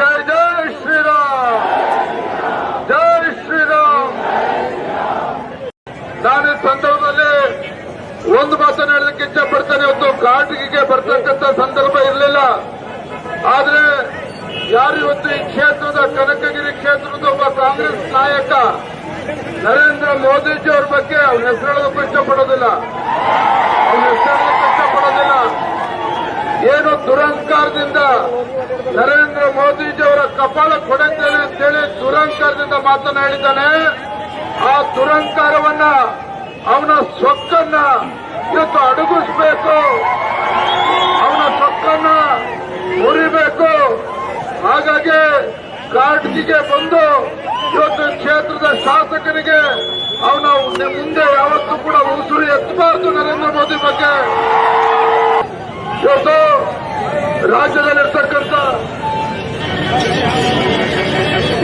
ಜೈ ಜೈ ಶ್ರೀರಾಮ್ ಜೈ ಶ್ರೀರಾಮ್ ನಾನು ಸಂದರ್ಭದಲ್ಲಿ ಒಂದು ಮಾತನ್ನು ಹೇಳಲಿಕ್ಕೆ ಇಚ್ಛೆ ಪಡ್ತಾನೆ ಇವತ್ತು ಘಾಟಿಗೆ ಬರ್ತಕ್ಕಂಥ ಸಂದರ್ಭ ಇರಲಿಲ್ಲ. ಆದ್ರೆ ಯಾರು ಇವತ್ತು ಈ ಕ್ಷೇತ್ರದ ಕನಕಗಿರಿ ಕ್ಷೇತ್ರದ ಒಬ್ಬ ಕಾಂಗ್ರೆಸ್ ನಾಯಕ ನರೇಂದ್ರ ಮೋದಿಜಿ ಅವ್ರ ಬಗ್ಗೆ ಅವ್ರ ಹೆಸರು ಹೇಳೋದಕ್ಕೂ ಇಷ್ಟಪಡೋದಿಲ್ಲ ಅವನ ಹೆಸರು ಹೇಳೋದಕ್ಕೂ ಇಷ್ಟಪಡೋದಿಲ್ಲ ಏನು ದುರಂಕಾರದಿಂದ ನರೇಂದ್ರ ಮೋದಿಜಿ ಅವರ ಕಪಾಳ ಕೊಡುತ್ತೇನೆ ಅಂತೇಳಿ ದುರಂಕಾರದಿಂದ ಮಾತನಾಡಿದ್ದಾನೆ. ಆ ದುರಂಕಾರವನ್ನ ಅವನ ಸೊಕ್ಕನ್ನ ಇವತ್ತು ಅಡಗಿಸಬೇಕು. ಅವನ ಸೊಕ್ಕನ್ನ ಮುರಿಬೇಕು. ಹಾಗಾಗಿ ಕಾಡ್ಗಿಗೆ ಬಂದು ಇವತ್ತು ಕ್ಷೇತ್ರದ ಶಾಸಕರಿಗೆ ಅವನ ಮುಂದೆ ಯಾವತ್ತೂ ಕೂಡ ಉಸಿರು ಎತ್ತಬಾರದು ನರೇಂದ್ರ ಮೋದಿ ಬಗ್ಗೆ. ಇವತ್ತು ರಾಜ್ಯದಲ್ಲಿರ್ತಕ್ಕಂಥ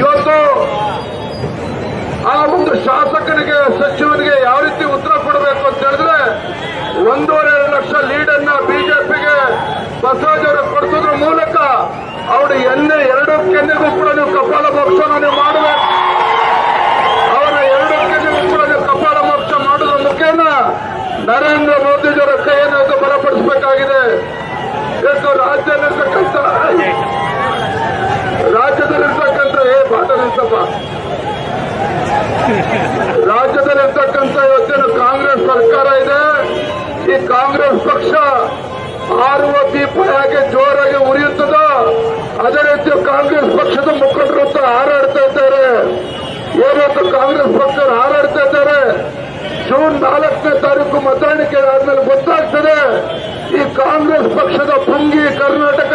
ಇವತ್ತು ಆ ಒಂದು ಶಾಸಕನಿಗೆ, ಸಚಿವನಿಗೆ ಯಾವ ರೀತಿ ಉತ್ತರ ಕೊಡಬೇಕು ಅಂತ ಹೇಳಿದ್ರೆ, ಒಂದೂವರೆ ಎರಡು ಲಕ್ಷ ಲೀಡನ್ನ ಬಿಜೆಪಿಗೆ ಬಸವರಾಜರು ಕೊಡಿಸೋದ್ರ ಮೂಲಕ ಅವರು ಎನ್ನೆ ಎರಡು ಕೆನ್ನೆಗೂ ಕೂಡ ನೀವು ಕಪಾಲ ಮೋಕ್ಷನ ನೀವು ಮಾಡಬೇಕು. ಅವರ ಎರಡು ಕೆನ್ನೆಗೂ ಕೂಡ ನೀವು ಕಪಾಲ ಮೋಕ್ಷ ಮಾಡೋದ್ರ ಮುಖೇನ ನರೇಂದ್ರ ಮೋದಿಜಿಯವರ ಕೈಯನ್ನು ಬಲಪಡಿಸಬೇಕಾಗಿದೆ ಇವತ್ತು ರಾಜ್ಯದಲ್ಲಿರ್ತಕ್ಕಂಥ ರಾಜ್ಯದಲ್ಲಿರ್ತಕ್ಕಂಥ ಏ ಪಾಠ ನಿಲ್ಸಪ್ಪ ರಾಜ್ಯದಲ್ಲಿರ್ತಕ್ಕಂಥ ಇವತ್ತೇನು ಕಾಂಗ್ರೆಸ್ ಸರ್ಕಾರ ಇದೆ. ಈ ಕಾಂಗ್ರೆಸ್ ಪಕ್ಷ ಆರುವ ದೀಪ ಹೇಗೆ ಜೋರಾಗಿ ಉರಿಯುತ್ತದೋ. ಅದೇ ರೀತಿ ಕಾಂಗ್ರೆಸ್ ಪಕ್ಷದ ಮುಖಂಡರು ಹಾರಾಡ್ತಾ ಇದ್ದಾರೆ. ಇವತ್ತು ಕಾಂಗ್ರೆಸ್ ಪಕ್ಷರು ಹಾರಾಡ್ತಾ ಇದ್ದಾರೆ. ಜೂನ್ ನಾಲ್ಕನೇ ತಾರೀಕು ಮತದಾನಿಕೆ ಆದ್ಮೇಲೆ ಗೊತ್ತಾಗ್ತದೆ. ಈ ಕಾಂಗ್ರೆಸ್ ಪಕ್ಷದ ಭಂಗಿ ಕರ್ನಾಟಕ